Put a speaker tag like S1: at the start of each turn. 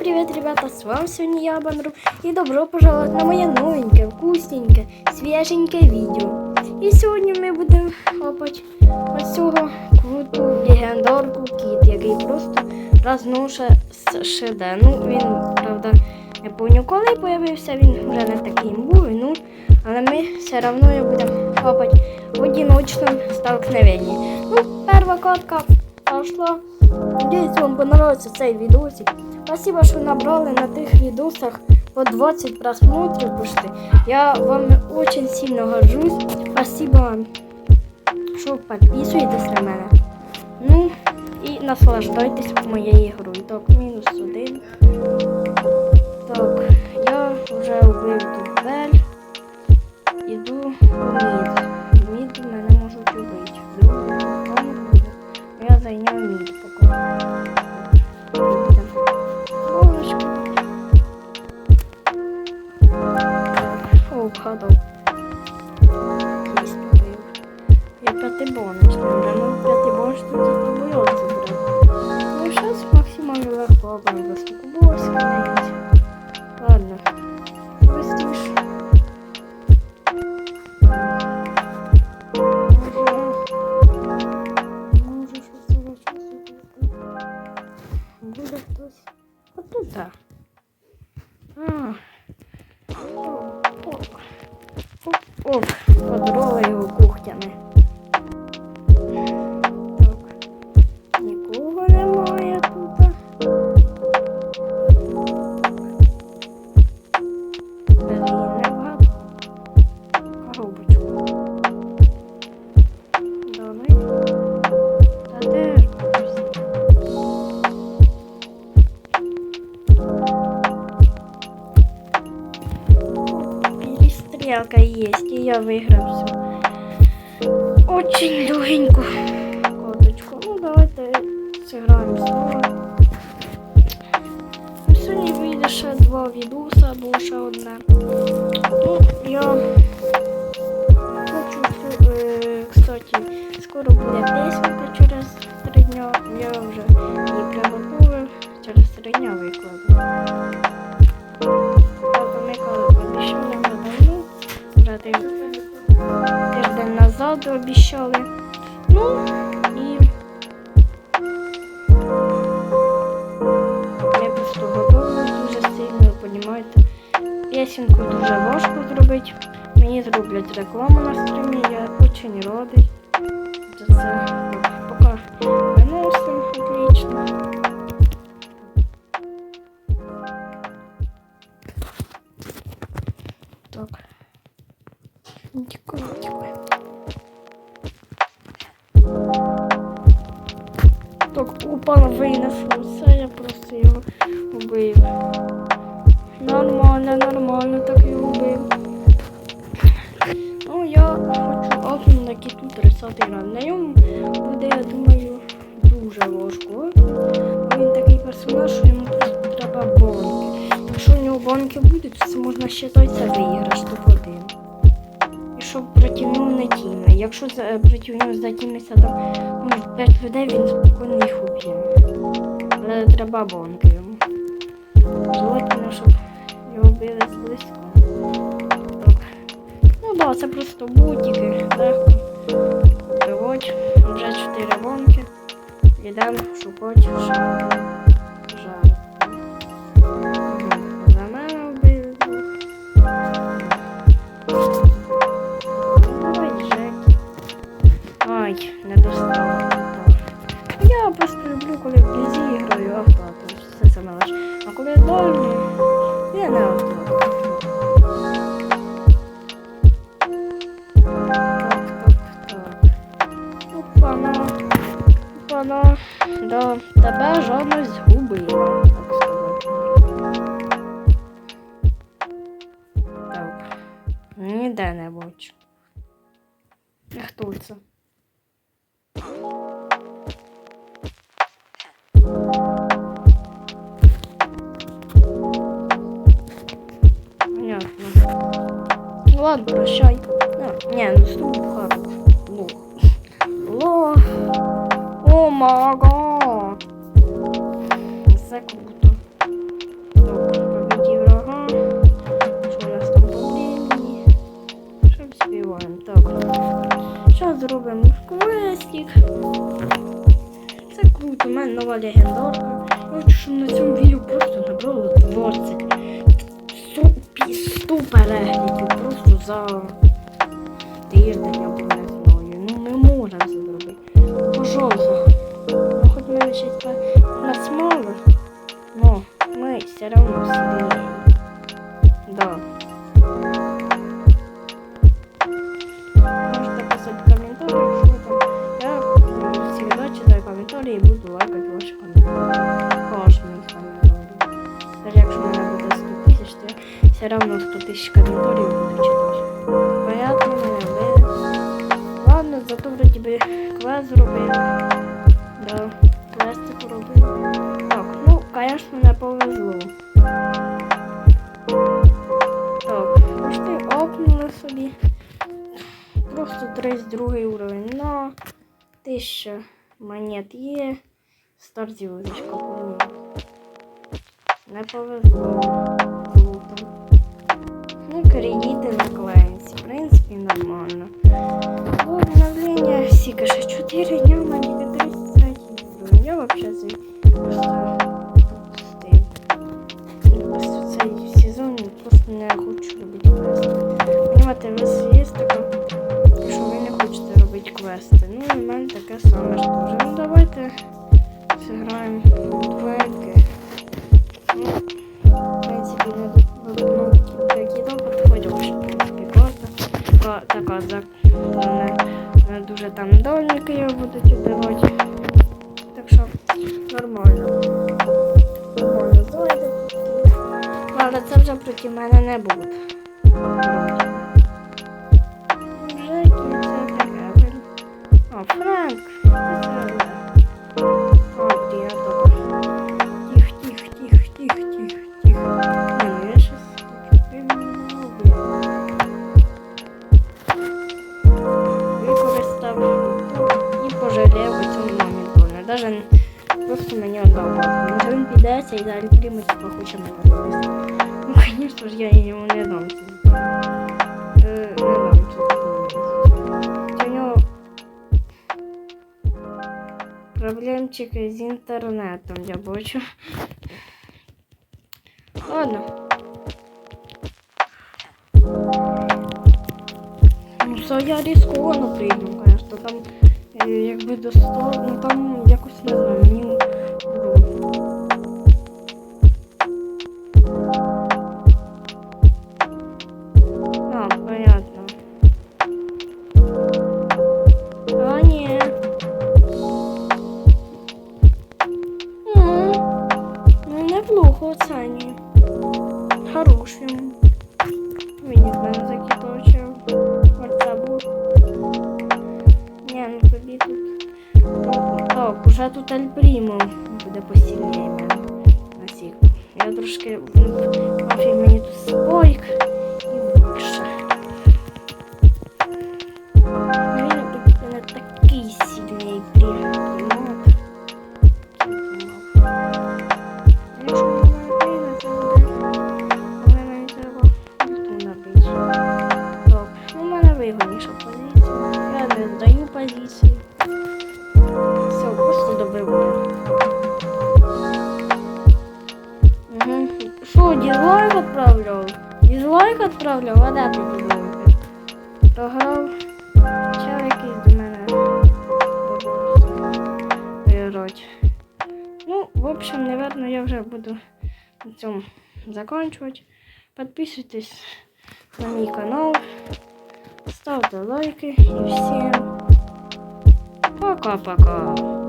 S1: привет, ребята! С вами сегодня я, Банру, и добро пожаловать на моє новеньке, вкусненьке, свіженьке відео. І сьогодні ми будемо хлопати ось цього круту легендарку кіт, який просто рознуше з ШД. Ну, він, правда, не пам'ятаю, коли появився, він вже не такий був, ну, але ми все одно його будемо хлопати в одиночному столкновенні. Ну, перша катка пошла. Надеюсь, вам понравился цей видосик. Спасибо, что набрали на тих видосах по 20 просмотров почти. Я вам очень сильно горжусь. Спасибо вам, що підписуєтесь на мене. Ну і наслаждайтесь моєю грою. Так, мінус один. Так, я вже вбив дуель. Іду в скільки було. Ладно. За Буде хтось. А. Оп, оп. Оп, оп. Подрова його кухтями. Перестрелка есть, и я выиграл всю. Очень легенькую каточку. Ну, давайте сыграем снова. Ну, Сьогодні вийде ще два відоса, або ще одне. Ну, я хочу, е, кстати, скоро буде песенка через три дня. Я вже її приготував, через три дня викладу. Тиждень обіщали. Ну і я просто готова дуже сильно, розумієте. Пісеньку дуже важко зробити. Мені зроблять рекламу на стрімі, я очень радий. За це вбив. Нормально, нормально, так його вбив. Ну, я хочу апнути на кіту 30 раз. На ньому буде, я думаю, дуже важко. Він такий персонаж, що йому треба бонки. Якщо у нього бонки будуть, то можна вважати це виграш топ-1. І щоб нього не тіми. Якщо за- проти нього затімиться там ну, 5 людей, він спокійно їх уб'є. Треба бонки. Желательно, щоб його били зблизько. Так. Ну да, це просто бутики, легко. Приводь, вже 4 бонки. Йдемо шукати жару. За мене вбили Давай, Джек. Ай, не достала. Я просто люблю, коли в близі граю то все це належить. А коли я не авто. Так, так, так. Опана. Опана. Да, тебе жадність згубила, так. Ніде не бачу. А ладно, прощай. А, не, ну, ну слух. Лох. Лох. О, мага. Це круто. Побіді врага. Що у нас там потрібні? Що співаємо? Так. Що зробимо квестик? Це круто, у мене нова легендарка. Хочу, щоб на цьому відео просто набрало творцик. Супер, супер переглядів. За тиждень або не знаю. Ну ми можемо це зробити. Пожалуйста. Ну хоч ще й нас мало. Но мы все равно сильнее. Да. Можете писать в комментариях, что там. Я всегда читаю комментарии и буду лайкать ваши комментарии. Кожний комментарий. Даже якщо в мене буде 100 тисяч, то я все равно 100 тисяч комментариев буду читати. Вроді би квест зробили. Да, квести поробили. Так, ну, конечно, не повезло. Так, пошли опнули собі. Просто 32 уровень. Но 1000 монет є. Стартів вирішка Не повезло. Круто. Ну, кредити на клиенті. В принципі, нормально. Обновлення сіка ще 4 дня мені 33 уровень. Я вообще цей просто. Просто цей сезон просто не хочу робити квести. У вас є така, що ви не хочете робити квести. Ну в мене таке саме ж. Ну давайте зіграємо в дуельки. Ну, в принципі, не Така, така за не, не дуже там дольники я буду читати. Так що нормально. Нормально зайде. Але це вже проти мене не буде. Даже н- просто мені отдав. Може він підеться і далі прийме, типа хоче мене вивезти. Ну, звісно ж, я йому не дам це. Е, Не дам це. Це у нього проблемчики з інтернетом, я бачу. Ладно. Ну, це я ризиковано прийду, конечно. Там е, якби до 100, ну там не знаю, мені. А, понятно. А, ні. М, Ну, неплохо оценюю. Хорош йому. Він мене закипочив. Так, уже тут Альпрімо буде сіку. Я трошки пофіг мені тут спойк і більше. Ну, Він тут не такий сильний мені. Так, ну, позиція. Я не здаю позиції. Добиваю. Угу. Що, дизлайк відправляв? Дизлайк відправляв, а де тут дизлайки? Програв. Чав якийсь до мене. Виграти. Ну, в общем, наверное, я вже буду на цьому заканчивать. Подписывайтесь на мой канал, ставьте лайки и всем пока-пока.